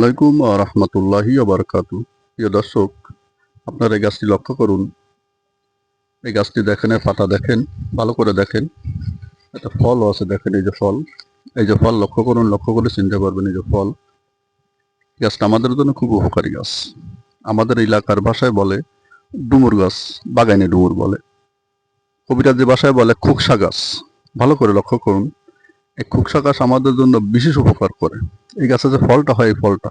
আলাইকুম রহমতুল্লাহি আবরকাতু প্রিয় দর্শক, আপনারা এই গাছটি লক্ষ্য করুন। এই গাছটি দেখেন পাতা দেখেন, ভালো করে দেখেন। একটা ফলও আছে, দেখেন এই যে ফল। এই যে ফল লক্ষ্য করুন, লক্ষ্য করে চিনতে পারবেন এই যে ফল। গাছটা আমাদের জন্য খুব উপকারী গাছ। আমাদের এলাকার ভাষায় বলে ডুমুর গাছ, বাগানে ডুমুর বলে। কবিরাজি ভাষায় বলে খুকসা গাছ। ভালো করে লক্ষ্য করুন। এই খুকসা গাছ আমাদের জন্য বিশেষ উপকার করে। এই গাছে যে ফলটা হয়, এই ফলটা।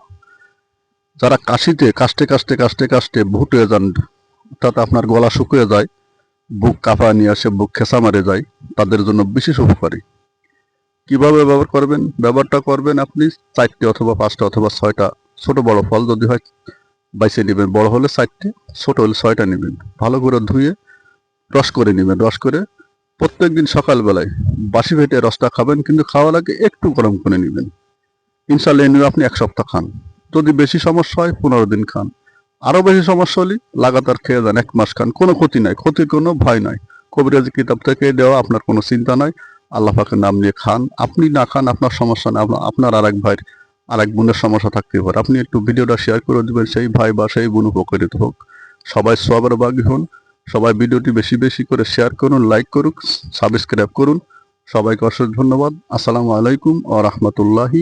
যারা কাশিতে, কাশতে কাশতে কাশতে কাশতে ভুট যান, অর্থাৎ আপনার গলা শুকিয়ে যায়, বুক কাঁপা নিয়ে আসে, বুক খেসা মারে যায়, তাদের জন্য বিশেষ উপকারী। কীভাবে ব্যবহার করবেন? ব্যবহারটা করবেন আপনি চারটে অথবা পাঁচটা অথবা ছয়টা। ছোট বড় ফল যদি হয়, বাইসে নেবেন। বড় হলে চারটে, ছোট হলে ছয়টা নেবেন। ভালো করে ধুয়ে রস করে নেবেন। রস করে প্রত্যেকদিন সকালবেলায় বাসি ভেটে রসটা খাবেন, কিন্তু খাওয়ার আগে একটু গরম করে নেবেন। ইনশাল্লাহ এনে আপনি এক সপ্তাহ খান। যদি বেশি সমস্যা হয়, পনেরো দিন খান। আরও বেশি সমস্যা হলে লাগাতার খেয়ে যান, এক মাস খান। কোনো ক্ষতি নাই। ক্ষতির কোনো ভয় নাই। কবিরাজি কিতাব থেকে দেওয়া আপনার কোনো চিন্তা নাই। আল্লাহ পাকের নাম নিয়ে খান। আপনি না খান, আপনার সমস্যা না আপনার- আপনার আর এক ভাইয়ের আর এক বোনের সমস্যা থাকতে পারে। আপনি একটু ভিডিওটা শেয়ার করে দেবেন। সেই ভাই বা সেই বোন উপকৃত হোক। সবাই সবার বাগি হন। সবাই ভিডিওটি বেশি বেশি করে শেয়ার করুন লাইক করুন সাবস্ক্রাইব করুন। সবাইকে অসংখ্য ধন্যবাদ। আসসালামু আলাইকুম ও রহমতুল্লাহি